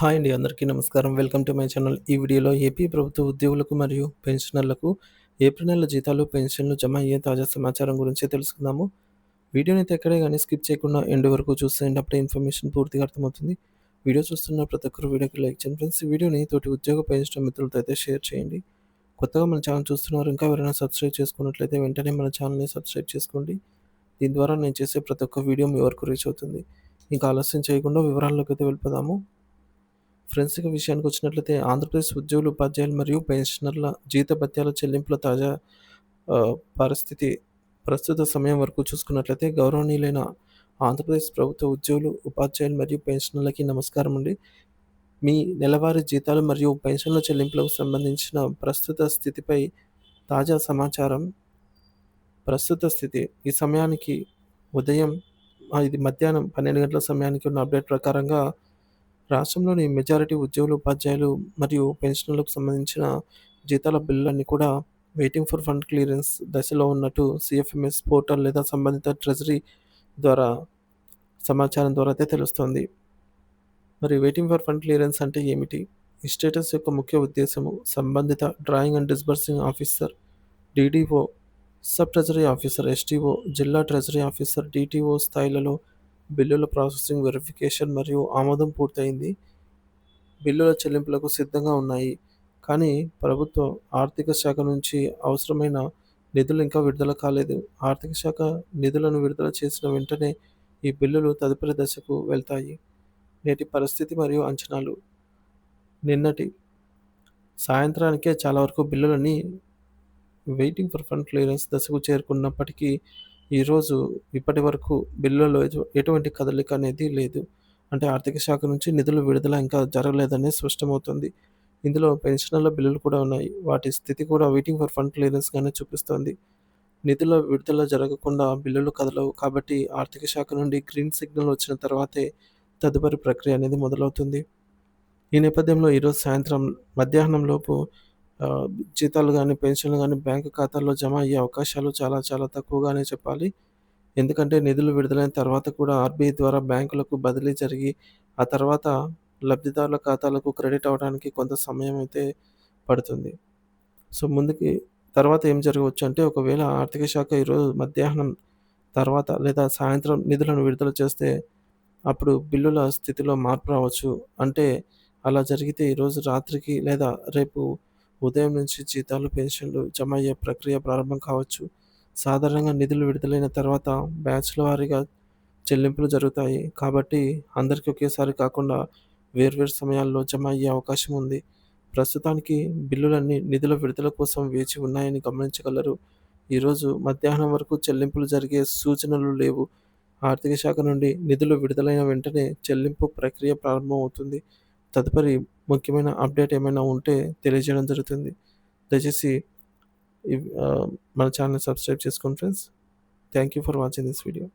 Hi అండి అందరికీ నమస్కారం. Welcome to my channel. ఈ వీడియోలో ఏపీ ప్రభుత్వ ఉద్యోగులకు మరియు పెన్షనర్లకు ఏప్రిల్ నెల జీతాలు పెన్షన్లు జమ అయ్యే తాజా సమాచారం గురించి తెలుసుకుందాము. వీడియోని అయితే ఎక్కడే కానీ స్కిప్ చేయకుండా ఎండ్ వరకు చూసేయండి అప్పుడే ఇన్ఫర్మేషన్ పూర్తిగా అర్థమవుతుంది. వీడియో చూస్తున్న ప్రతి ఒక్కరు వీడియోకి లైక్ చేయండి. ఫ్రెండ్స్ ఈ వీడియోని తోటి ఉద్యోగ పెన్షన్ మిత్రులతో అయితే షేర్ చేయండి. కొత్తగా మన ఛానల్ చూస్తున్నారు ఇంకా ఎవరైనా సబ్స్క్రైబ్ చేసుకున్నట్లయితే వెంటనే మన ఛానల్ని సబ్స్క్రైబ్ చేసుకోండి. దీని ద్వారా నేను చేసే ప్రతి ఒక్క వీడియో మీ వరకు రీచ్ అవుతుంది. ఇంకా ఆలస్యం చేయకుండా వివరాల్లోకి అయితే వెళ్ళిపోదాము. ఫ్రెండ్స్కి విషయానికి వచ్చినట్లయితే ఆంధ్రప్రదేశ్ ఉద్యోగులు ఉపాధ్యాయులు మరియు పెన్షనర్ల జీత భత్యాల చెల్లింపుల తాజా పరిస్థితి ప్రస్తుత సమయం వరకు చూసుకున్నట్లయితే గౌరవనీయులైన ఆంధ్రప్రదేశ్ ప్రభుత్వ ఉద్యోగులు ఉపాధ్యాయులు మరియు పెన్షనర్లకి నమస్కారం అండి. మీ నెలవారీ జీతాలు మరియు పెన్షన్ల చెల్లింపులకు సంబంధించిన ప్రస్తుత స్థితిపై తాజా సమాచారం. ప్రస్తుత స్థితి ఈ సమయానికి ఉదయం ఇది మధ్యాహ్నం పన్నెండు గంటల సమయానికి ఉన్న అప్డేట్ ప్రకారంగా రాష్ట్రంలోని మెజారిటీ ఉద్యోగులు ఉపాధ్యాయులు మరియు పెన్షన్లకు సంబంధించిన జీతాల బిల్లులన్నీ కూడా వెయిటింగ్ ఫర్ ఫండ్ క్లియరెన్స్ దశలో ఉన్నట్టు సిఎఫ్ఎంఎస్ పోర్టల్ లేదా సంబంధిత ట్రెజరీ ద్వారా సమాచారం ద్వారా అయితే తెలుస్తుంది. మరి వెయిటింగ్ ఫర్ ఫండ్ క్లియరెన్స్ అంటే ఏమిటి? ఈ స్టేటస్ యొక్క ముఖ్య ఉద్దేశము సంబంధిత drawing and disbursing officer DDO sub treasury officer STO జిల్లా ట్రెజరీ ఆఫీసర్ డిటిఓ స్థాయిలలో బిల్లుల ప్రాసెసింగ్ వెరిఫికేషన్ మరియు ఆమోదం పూర్తయింది. బిల్లుల చెల్లింపులకు సిద్ధంగా ఉన్నాయి. కానీ ప్రభుత్వం ఆర్థిక శాఖ నుంచి అవసరమైన నిధులు ఇంకా విడుదల కాలేదు. ఆర్థిక శాఖ నిధులను విడుదల చేసిన వెంటనే ఈ బిల్లులు తదుపరి దశకు వెళ్తాయి. నేటి పరిస్థితి మరియు అంచనాలు. నిన్నటి సాయంత్రానికే చాలా వరకు బిల్లులని వెయిటింగ్ ఫర్ ఫండ్ క్లియరెన్స్ దశకు చేరుకున్నప్పటికీ ఈరోజు ఇప్పటి వరకు బిల్లులో ఎటువంటి కదలిక అనేది లేదు. అంటే ఆర్థిక శాఖ నుంచి నిధులు విడుదల ఇంకా జరగలేదని స్పష్టమవుతుంది. ఇందులో పెన్షన్ల బిల్లులు కూడా ఉన్నాయి. వాటి స్థితి కూడా వెయిటింగ్ ఫర్ ఫండ్ క్లియరెన్స్గానే చూపిస్తోంది. నిధుల విడుదల జరగకుండా బిల్లులు కదలవు కాబట్టి ఆర్థిక శాఖ నుండి గ్రీన్ సిగ్నల్ వచ్చిన తర్వాతే తదుపరి ప్రక్రియ అనేది మొదలవుతుంది. ఈ నేపథ్యంలో ఈరోజు సాయంత్రం మధ్యాహ్నం లోపు జీతాలు కానీ పెన్షన్లు కానీ బ్యాంకు ఖాతాల్లో జమ అయ్యే అవకాశాలు చాలా చాలా తక్కువగానే చెప్పాలి. ఎందుకంటే నిధులు విడుదలైన తర్వాత కూడా ఆర్బీఐ ద్వారా బ్యాంకులకు బదిలీ జరిగి ఆ తర్వాత లబ్ధిదారుల ఖాతాలకు క్రెడిట్ అవ్వడానికి కొంత సమయం అయితే పడుతుంది. సో ముందుకి తర్వాత ఏం జరగవచ్చు అంటే ఒకవేళ ఆర్థిక శాఖ ఈరోజు మధ్యాహ్నం తర్వాత లేదా సాయంత్రం నిధులను విడుదల చేస్తే అప్పుడు బిల్లుల స్థితిలో మార్పు రావచ్చు. అంటే అలా జరిగితే ఈరోజు రాత్రికి లేదా రేపు ఉదయం నుంచి జీతాలు పెన్షన్లు జమ అయ్యే ప్రక్రియ ప్రారంభం కావచ్చు. సాధారణంగా నిధులు విడుదలైన తర్వాత బ్యాచ్ల వారీగా చెల్లింపులు జరుగుతాయి. కాబట్టి అందరికీ ఒకేసారి కాకుండా వేర్వేరు సమయాల్లో జమ అయ్యే అవకాశం ఉంది. ప్రస్తుతానికి బిల్లులన్నీ నిధుల విడుదల కోసం వేచి ఉన్నాయని గమనించగలరు. ఈరోజు మధ్యాహ్నం వరకు చెల్లింపులు జరిగే సూచనలు లేవు. ఆర్థిక శాఖ నుండి నిధులు విడుదలైన వెంటనే చెల్లింపు ప్రక్రియ ప్రారంభమవుతుంది. తదుపరి ముఖ్యమైన అప్డేట్ ఏమైనా ఉంటే తెలియజేయడం జరుగుతుంది. దయచేసి మన ఛానల్ సబ్స్క్రైబ్ చేసుకోండి friends. Thank you for watching this video.